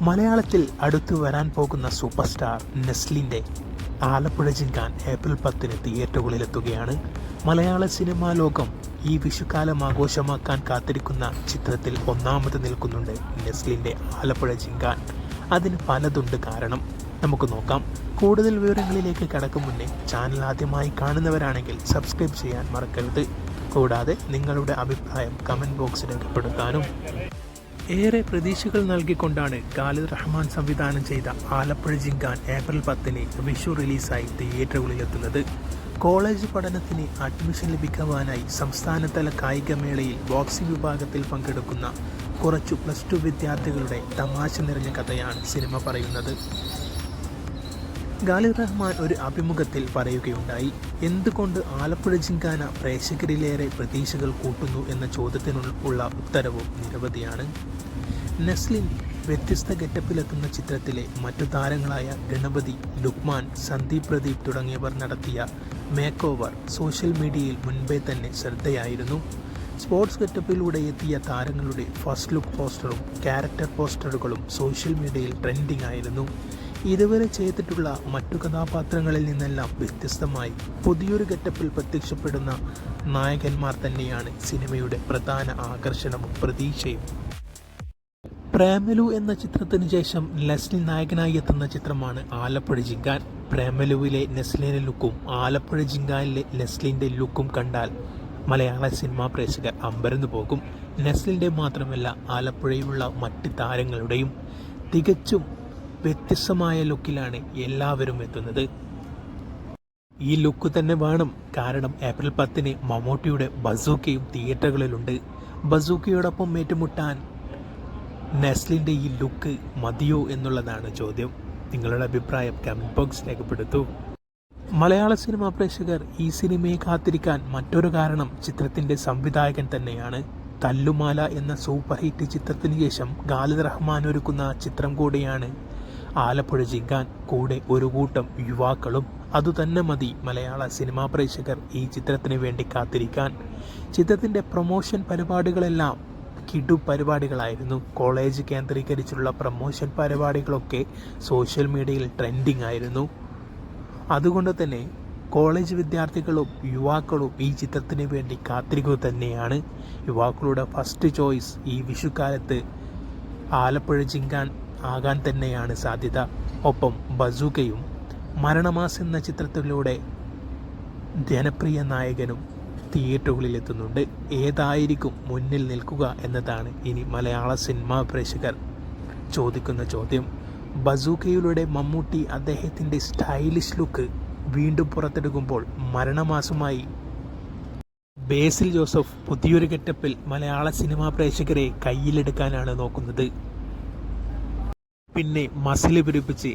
മലയാളത്തിൽ അടുത്തു വരാൻ പോകുന്ന സൂപ്പർ സ്റ്റാർ നെസ്ലിന്റെ ആലപ്പുഴ ജിങ്കാൻ ഏപ്രിൽ പത്തിന് തിയേറ്ററുകളിലെത്തുകയാണ്. മലയാള സിനിമാ ലോകം ഈ വിഷുക്കാലം ആഘോഷമാക്കാൻ കാത്തിരിക്കുന്ന ചിത്രത്തിൽ ഒന്നാമത് നിൽക്കുന്നുണ്ട് നെസ്ലിന്റെ ആലപ്പുഴ ജിങ്കാൻ അതിന് പലതുണ്ട് കാരണം. നമുക്ക് നോക്കാം. കൂടുതൽ വിവരങ്ങളിലേക്ക് കടക്കും മുന്നേ ചാനൽ ആദ്യമായി കാണുന്നവരാണെങ്കിൽ സബ്സ്ക്രൈബ് ചെയ്യാൻ മറക്കരുത്. കൂടാതെ നിങ്ങളുടെ അഭിപ്രായം കമന്റ് ബോക്സിൽ രേഖപ്പെടുത്താനും. ഏറെ പ്രതീക്ഷകൾ നൽകിക്കൊണ്ടാണ് ഖാലിദ് റഹ്മാൻ സംവിധാനം ചെയ്ത ആലപ്പുഴ ജിങ്കാൻ ഏപ്രിൽ പത്തിന് വിഷു റിലീസായി തിയേറ്ററുകളിലെത്തുന്നത്. കോളേജ് പഠനത്തിന് അഡ്മിഷൻ ലഭിക്കുവാനായി സംസ്ഥാനതല കായികമേളയിൽ ബോക്സിംഗ് വിഭാഗത്തിൽ പങ്കെടുക്കുന്ന കുറച്ചു പ്ലസ് ടു വിദ്യാർത്ഥികളുടെ തമാശ നിറഞ്ഞ കഥയാണ് സിനിമ പറയുന്നത്. ഖാലിദ് റഹ്മാൻ ഒരു അഭിമുഖത്തിൽ പറയുകയുണ്ടായി എന്തുകൊണ്ട് ആലപ്പുഴ ജിങ്കാന പ്രേക്ഷകരിലേറെ പ്രതീക്ഷകൾ കൂട്ടുന്നു എന്ന ചോദ്യത്തിനുള്ള ഉത്തരവും നിരവധിയാണ്. നെസ്ലിൻ വ്യത്യസ്ത ഗെറ്റപ്പിലെത്തുന്ന ചിത്രത്തിലെ മറ്റു താരങ്ങളായ ഗണപതി ലുക്മാൻ സന്ദീപ് പ്രദീപ് തുടങ്ങിയവർ നടത്തിയ മേക്ക് ഓവർ സോഷ്യൽ മീഡിയയിൽ മുൻപേ തന്നെ ശ്രദ്ധയായിരുന്നു. സ്പോർട്സ് ഗെറ്റപ്പിലൂടെ എത്തിയ താരങ്ങളുടെ ഫസ്റ്റ് ലുക്ക് പോസ്റ്ററും ക്യാരക്ടർ പോസ്റ്ററുകളും സോഷ്യൽ മീഡിയയിൽ ട്രെൻഡിംഗ് ആയിരുന്നു. ഇതുവരെ ചെയ്തിട്ടുള്ള മറ്റു കഥാപാത്രങ്ങളിൽ നിന്നെല്ലാം വ്യത്യസ്തമായി പുതിയൊരു ഗെറ്റപ്പിൽ പ്രത്യക്ഷപ്പെടുന്ന നായകന്മാർ തന്നെയാണ് സിനിമയുടെ പ്രധാന ആകർഷണവും പ്രതീക്ഷയും. പ്രേമലു എന്ന ചിത്രത്തിന് ശേഷം ലെസ്ലി നായകനായി എത്തുന്ന ചിത്രമാണ് ആലപ്പുഴ ജിങ്കാൻ. പ്രേമലുവിലെ നെസ്ലിന്റെ ലുക്കും ആലപ്പുഴ ജിങ്കാനിലെ ലെസ്ലിന്റെ ലുക്കും കണ്ടാൽ മലയാള സിനിമാ പ്രേക്ഷകർ അമ്പരന്നു പോകും. നെസ്ലിന്റെ മാത്രമല്ല ആലപ്പുഴയിലുള്ള മറ്റ് താരങ്ങളുടെയും തികച്ചും വ്യത്യസ്തമായ ലുക്കിലാണ് എല്ലാവരും എത്തുന്നത്. ഈ ലുക്ക് തന്നെ വേണം. കാരണം ഏപ്രിൽ പത്തിന് മമ്മൂട്ടിയുടെ ബസൂക്കയും തിയേറ്ററുകളിലുണ്ട്. ബസൂക്കയോടൊപ്പം ഏറ്റുമുട്ടാൻ നെസ്ലിന്റെ ഈ ലുക്ക് മതിയോ എന്നുള്ളതാണ് ചോദ്യം. നിങ്ങളുടെ അഭിപ്രായം കമന്റ് ബോക്സ് രേഖപ്പെടുത്തൂ. മലയാള സിനിമാ പ്രേക്ഷകർ ഈ സിനിമയെ കാത്തിരിക്കാൻ മറ്റൊരു കാരണം ചിത്രത്തിന്റെ സംവിധായകൻ തന്നെയാണ്. തല്ലുമാല എന്ന സൂപ്പർ ഹിറ്റ് ചിത്രത്തിന് ശേഷം ഖാലിദ് റഹ്മാൻ ഒരുക്കുന്ന ചിത്രം കൂടിയാണ് ആലപ്പുഴ ജിങ്കാൻ കൂടെ ഒരു കൂട്ടം യുവാക്കളും അതുതന്നെ മതി മലയാള സിനിമാ പ്രേക്ഷകർ ഈ ചിത്രത്തിന് വേണ്ടി കാത്തിരിക്കാൻ. ചിത്രത്തിന്റെ പ്രൊമോഷൻ പരിപാടികളെല്ലാം കിടു പരിപാടികളായിരുന്നു. കോളേജ് കേന്ദ്രീകരിച്ചുള്ള പ്രൊമോഷൻ പരിപാടികളൊക്കെ സോഷ്യൽ മീഡിയയിൽ ട്രെൻഡിങ് ആയിരുന്നു. അതുകൊണ്ട് തന്നെ കോളേജ് വിദ്യാർത്ഥികളും യുവാക്കളും ഈ ചിത്രത്തിന് വേണ്ടി കാത്തിരിക്കുക തന്നെയാണ്. യുവാക്കളുടെ ഫസ്റ്റ് ചോയ്സ് ഈ വിഷുക്കാലത്ത് ആലപ്പുഴ ജിങ്കാൻ ആകാൻ തന്നെയാണ് സാധ്യത. ഒപ്പം ബസൂക്കയും മരണമാസ് എന്ന ചിത്രത്തിലൂടെ ജനപ്രിയ നായകനും തിയേറ്ററുകളിലെത്തുന്നുണ്ട് ഏതായിരിക്കും മുന്നിൽ നിൽക്കുക എന്നതാണ് ഇനി മലയാള സിനിമാ പ്രേക്ഷകർ ചോദിക്കുന്ന ചോദ്യം. ബസൂക്കയിലൂടെ മമ്മൂട്ടി അദ്ദേഹത്തിന്റെ സ്റ്റൈലിഷ് ലുക്ക് വീണ്ടും പുറത്തെടുക്കുമ്പോൾ മരണമാസമായി. ബേസിൽ ജോസഫ് പുതിയൊരു ഗെറ്റപ്പിൽ മലയാള സിനിമാ പ്രേക്ഷകരെ കയ്യിലെടുക്കാനാണ് നോക്കുന്നത്. പിന്നെ മസിൽ പിടിപ്പിച്ച്